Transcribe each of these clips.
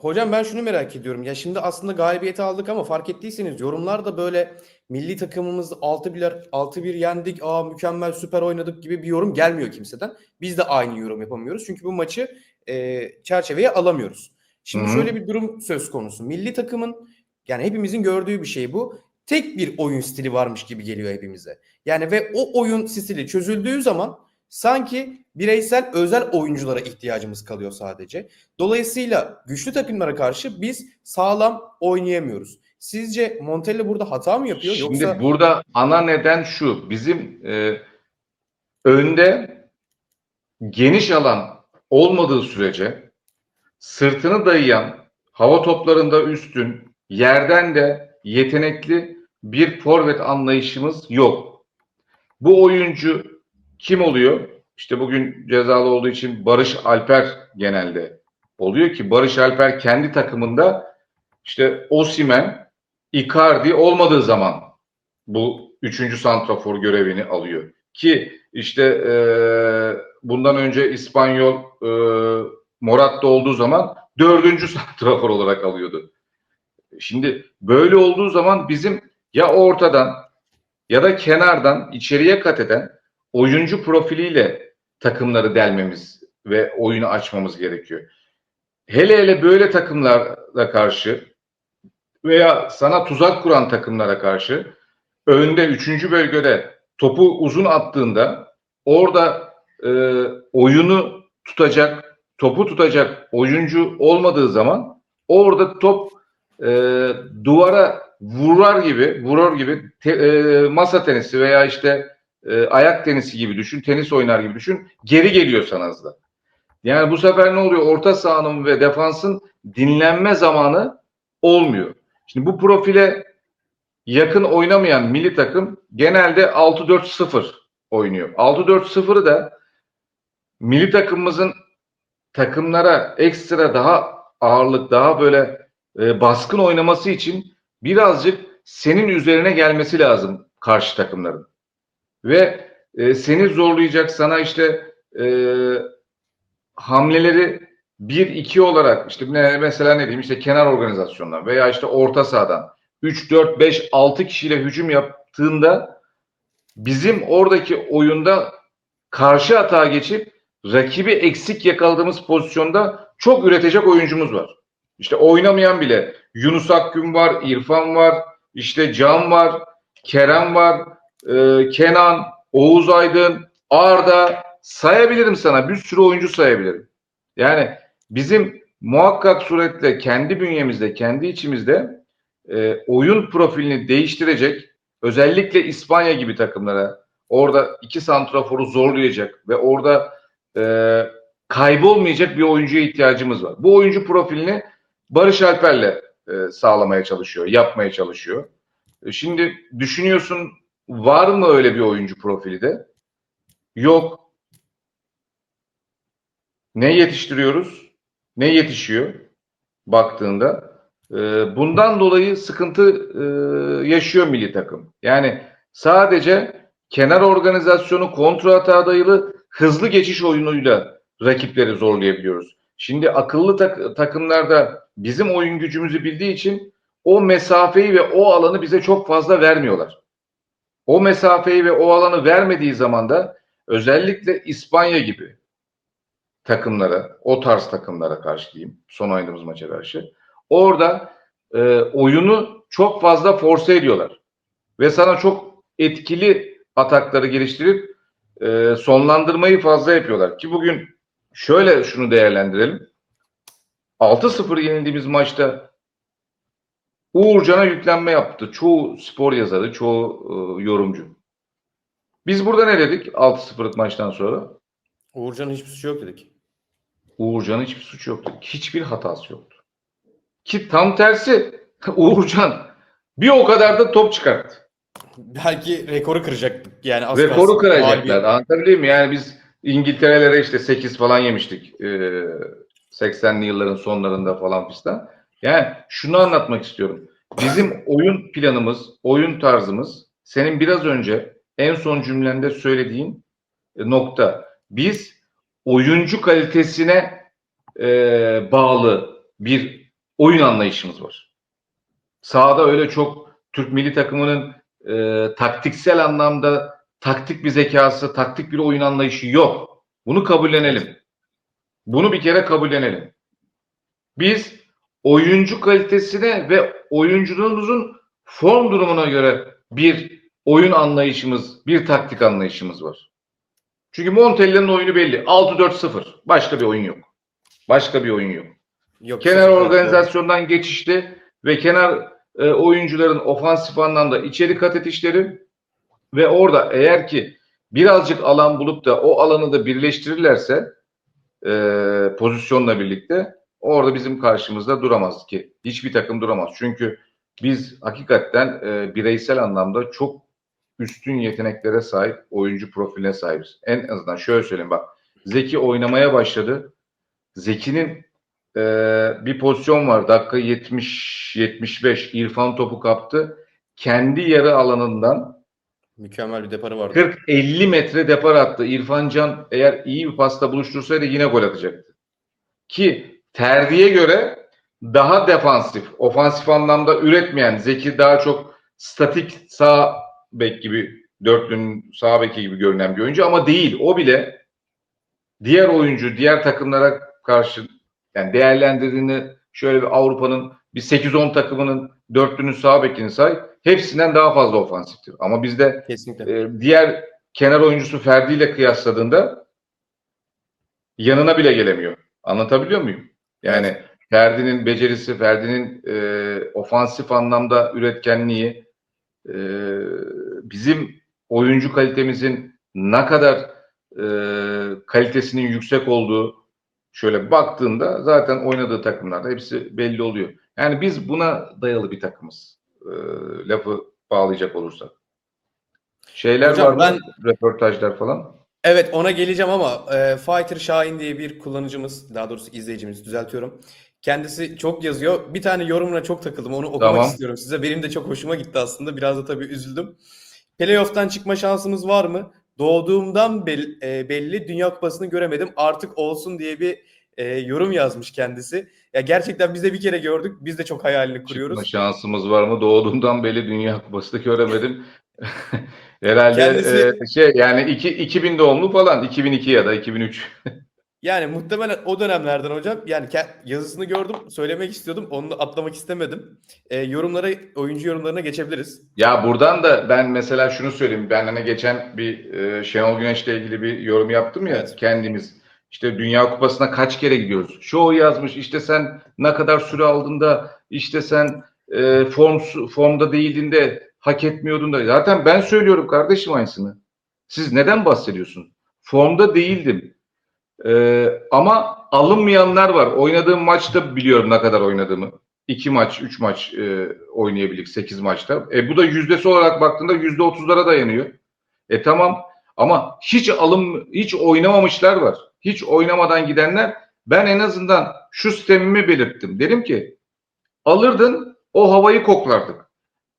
Hocam ben şunu merak ediyorum. Ya şimdi aslında galibiyeti aldık ama fark ettiyseniz yorumlarda böyle milli takımımız 6-1 6-1 yendik. Aa mükemmel süper oynadık gibi bir yorum gelmiyor kimseden. Biz de aynı yorum yapamıyoruz. Çünkü bu maçı e, çerçeveye alamıyoruz. Şimdi Hı hı. şöyle bir durum söz konusu. Milli takımın yani hepimizin gördüğü bir şey bu. Tek bir oyun stili varmış gibi geliyor hepimize. Yani ve o oyun stili çözüldüğü zaman sanki bireysel özel oyunculara ihtiyacımız kalıyor sadece. Dolayısıyla güçlü takımlara karşı biz sağlam oynayamıyoruz. Sizce Montella burada hata mı yapıyor Şimdi yoksa burada ana neden şu. Bizim e, önde geniş alan olmadığı sürece sırtını dayayan, hava toplarında üstün, yerden de yetenekli bir forvet anlayışımız yok. Bu oyuncu kim oluyor? İşte bugün cezalı olduğu için Barış Alper genelde oluyor ki Barış Alper kendi takımında işte Osimen, Icardi olmadığı zaman bu üçüncü santrafor görevini alıyor. Ki işte e, bundan önce İspanyol e, Moratta olduğu zaman dördüncü santrafor olarak alıyordu. Şimdi böyle olduğu zaman bizim ya ortadan ya da kenardan içeriye kat eden oyuncu profiliyle takımları delmemiz ve oyunu açmamız gerekiyor. Hele hele böyle takımlara karşı veya sana tuzak kuran takımlara karşı önde üçüncü bölgede topu uzun attığında orada e, oyunu tutacak, topu tutacak oyuncu olmadığı zaman orada top e, duvara vurar gibi, vurur gibi te- e, masa tenisi veya işte e, ayak tenisi gibi düşün, tenis oynar gibi düşün, geri geliyor sana hızla. Yani bu sefer ne oluyor? Orta sahanın ve defansın dinlenme zamanı olmuyor. Şimdi bu profile yakın oynamayan milli takım genelde 6-4-0 oynuyor. 6-4-0'ı da milli takımımızın takımlara ekstra daha ağırlık, daha böyle e, baskın oynaması için birazcık senin üzerine gelmesi lazım karşı takımların. Ve e, seni zorlayacak sana işte e, hamleleri 1-2 olarak işte ne, mesela ne diyeyim işte kenar organizasyonlar veya işte orta sahadan 3, 4, 5, 6 kişiyle hücum yaptığında bizim oradaki oyunda karşı atağa geçip rakibi eksik yakaladığımız pozisyonda çok üretecek oyuncumuz var. İşte oynamayan bile Yunus Akgün var, İrfan var, işte Can var, Kerem var, e, Kenan, Oğuz Aydın, Arda sayabilirim sana. Bir sürü oyuncu sayabilirim. Yani bizim muhakkak suretle kendi bünyemizde, kendi içimizde e, oyun profilini değiştirecek özellikle İspanya gibi takımlara orada iki santraforu zorlayacak ve orada e, kaybolmayacak bir oyuncuya ihtiyacımız var. Bu oyuncu profilini Barış Alper'le e, sağlamaya çalışıyor, yapmaya çalışıyor. E, şimdi düşünüyorsun var mı öyle bir oyuncu profili de? Yok. Ne yetiştiriyoruz? Ne yetişiyor baktığında? E, bundan dolayı sıkıntı e, yaşıyor milli takım. Yani sadece kenar organizasyonu kontra atağa dayalı hızlı geçiş oyunuyla rakipleri zorlayabiliyoruz. Şimdi akıllı tak- takımlarda bizim oyun gücümüzü bildiği için o mesafeyi ve o alanı bize çok fazla vermiyorlar. O mesafeyi ve o alanı vermediği zaman da özellikle İspanya gibi takımlara, o tarz takımlara karşı diyeyim, son oynadığımız maça karşı. Orada e, oyunu çok fazla force ediyorlar. Ve sana çok etkili atakları geliştirip e, sonlandırmayı fazla yapıyorlar. Ki bugün şöyle şunu değerlendirelim. 6-0 yenildiğimiz maçta Uğurcan'a yüklenme yaptı. Çoğu spor yazarı, çoğu e, yorumcu. Biz burada ne dedik 6-0'lık maçtan sonra? Uğurcan'ın hiçbir suçu yok dedik. Uğurcan'ın hiçbir suçu yoktu. Hiçbir hatası yoktu. Ki tam tersi Uğurcan bir o kadar da top çıkarttı. Belki rekoru kıracaktık. Yani az Rekoru kıracaklar. Anlatabiliyor muyum? Yani biz İngiltere'lere işte 8 falan yemiştik. Ee, 80'li yılların sonlarında falan fistan. Yani şunu anlatmak istiyorum. Bizim oyun planımız, oyun tarzımız senin biraz önce en son cümlende söylediğin e, nokta. Biz oyuncu kalitesine e, bağlı bir oyun anlayışımız var. Sahada öyle çok Türk milli takımının e, taktiksel anlamda taktik bir zekası, taktik bir oyun anlayışı yok. Bunu kabullenelim. Bunu bir kere kabullenelim. Biz oyuncu kalitesine ve oyunculuğumuzun form durumuna göre bir oyun anlayışımız, bir taktik anlayışımız var. Çünkü Montella'nın oyunu belli. 6-4-0. Başka bir oyun yok. Başka bir oyun yok. Yok, Kenar organizasyondan geçişli ve kenar e, oyuncuların ofansif anlamda içeri kat etişleri ve orada eğer ki birazcık alan bulup da o alanı da birleştirirlerse e, pozisyonla birlikte orada bizim karşımızda duramaz ki. Hiçbir takım duramaz. Çünkü biz hakikaten e, bireysel anlamda çok üstün yeteneklere sahip oyuncu profiline sahibiz. En azından şöyle söyleyeyim bak. Zeki oynamaya başladı. Zeki'nin e, bir pozisyon var. Dakika 70-75 İrfan topu kaptı. Kendi yarı alanından Mükemmel bir deparı vardı. 40-50 metre depar attı. İrfan Can eğer iyi bir pasta buluştursaydı yine gol atacaktı. Ki Terdi'ye göre daha defansif, ofansif anlamda üretmeyen, Zeki daha çok statik sağ bek gibi, dörtlünün sağ beki gibi görünen bir oyuncu ama değil. O bile diğer oyuncu, diğer takımlara karşı yani değerlendirdiğini şöyle bir Avrupa'nın bir 8-10 takımının dörtlünün sağ bekini say, hepsinden daha fazla ofansiftir. Ama bizde Kesinlikle. e, diğer kenar oyuncusu Ferdi ile kıyasladığında yanına bile gelemiyor. Anlatabiliyor muyum? Yani Ferdi'nin becerisi, Ferdi'nin e, ofansif anlamda üretkenliği, e, bizim oyuncu kalitemizin ne kadar e, kalitesinin yüksek olduğu şöyle baktığında zaten oynadığı takımlarda hepsi belli oluyor. Yani biz buna dayalı bir takımız. E, lafı bağlayacak olursak. Şeyler Hocam var mı? Röportajlar falan. Evet ona geleceğim ama e, Fighter Şahin diye bir kullanıcımız, daha doğrusu izleyicimiz düzeltiyorum. Kendisi çok yazıyor. Bir tane yorumuna çok takıldım. Onu okumak Tamam. istiyorum size. Benim de çok hoşuma gitti aslında. Biraz da tabii üzüldüm. Playoff'tan çıkma şansımız var mı? Doğduğumdan bel- e, belli Dünya Kupası'nı göremedim. Artık olsun diye bir e, yorum yazmış kendisi. Ya gerçekten biz de bir kere gördük. Biz de çok hayalini kuruyoruz. Çıkma şansımız var mı? Doğduğumdan beri Dünya Kupası'nda göremedim. Herhalde Kendisi- e, şey yani iki, 2000 doğumlu falan 2002 ya da 2003. Yani muhtemelen o dönemlerden hocam. Yani yazısını gördüm, söylemek istiyordum. Onu atlamak istemedim. E, yorumlara, oyuncu yorumlarına geçebiliriz. Ya buradan da ben mesela şunu söyleyeyim. Ben hani geçen bir e, Şenol Güneş'le ilgili bir yorum yaptım ya Evet. kendimiz. İşte Dünya Kupası'na kaç kere gidiyoruz? Çoğu yazmış işte sen ne kadar süre aldın da işte sen e, form, formda değildin de hak etmiyordun da. Zaten ben söylüyorum kardeşim aynısını. Siz neden bahsediyorsun? Formda değildim. E, ama alınmayanlar var. Oynadığım maçta biliyorum ne kadar oynadığımı. 2 maç, 3 maç e, oynayabildik 8 maçta. E, bu da yüzdesi olarak baktığında yüzde otuzlara dayanıyor. E tamam ama hiç alım, hiç oynamamışlar var. Hiç oynamadan gidenler ben en azından şu sistemimi belirttim. Dedim ki alırdın o havayı koklardık.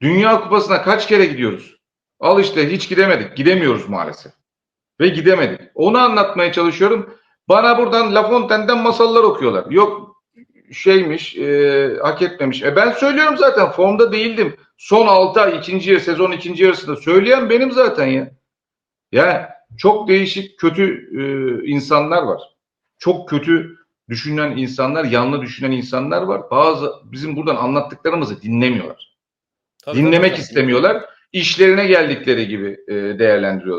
Dünya Kupası'na kaç kere gidiyoruz? Al işte hiç gidemedik. Gidemiyoruz maalesef. Ve gidemedik. Onu anlatmaya çalışıyorum. Bana buradan La Fontaine'den masallar okuyorlar. Yok şeymiş, e, hak etmemiş. E ben söylüyorum zaten formda değildim. Son 6 ay ikinci yarı, sezon ikinci yarısında söyleyen benim zaten ya. Ya çok değişik kötü e, insanlar var. Çok kötü düşünen insanlar, yanlı düşünen insanlar var. Bazı bizim buradan anlattıklarımızı dinlemiyorlar. Tabii, Dinlemek tabii. istemiyorlar. İşlerine geldikleri gibi e, değerlendiriyorlar.